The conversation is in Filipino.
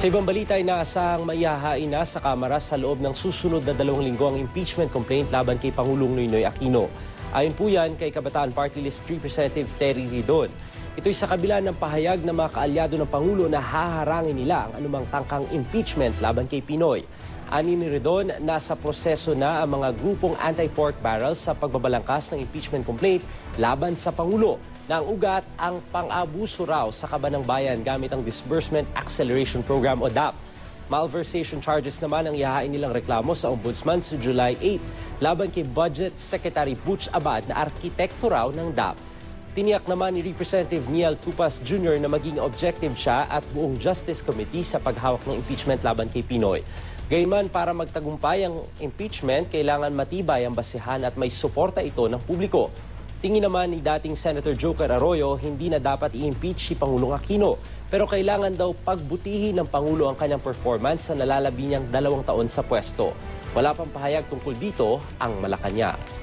Sa ibang balita ay naasahang maihahain na sa Kamara sa loob ng susunod na dalawang linggo ang impeachment complaint laban kay Pangulong Noynoy Aquino. Ayon po yan kay Kabataan Party List 3 Representative Terry Ridon. Ito'y sa kabila ng pahayag ng mga kaalyado ng Pangulo na haharangin nila ang anumang tangkang impeachment laban kay Pinoy. Ani ni Redon, nasa proseso na ang mga grupong anti-pork barrels sa pagbabalangkas ng impeachment complaint laban sa Pangulo ang ugat ang pang-abuso raw sa kaban ng bayan gamit ang Disbursement Acceleration Program o DAP. Malversation charges naman ang ihahain nilang reklamo sa Ombudsman sa July 8 laban kay Budget Secretary Butch Abad na arkitekto raw ng DAP. Tiniyak naman ni Representative Neil Tupas Jr. na maging objective siya at buong Justice Committee sa paghawak ng impeachment laban kay Pinoy. Gayunman, para magtagumpay ang impeachment, kailangan matibay ang basihan at may suporta ito ng publiko. Tingin naman ni dating Senator Joker Arroyo, hindi na dapat i-impeach si Pangulong Aquino. Pero kailangan daw pagbutihin ng Pangulo ang kanyang performance sa nalalabi niyang dalawang taon sa pwesto. Wala pang pahayag tungkol dito ang Malacanang.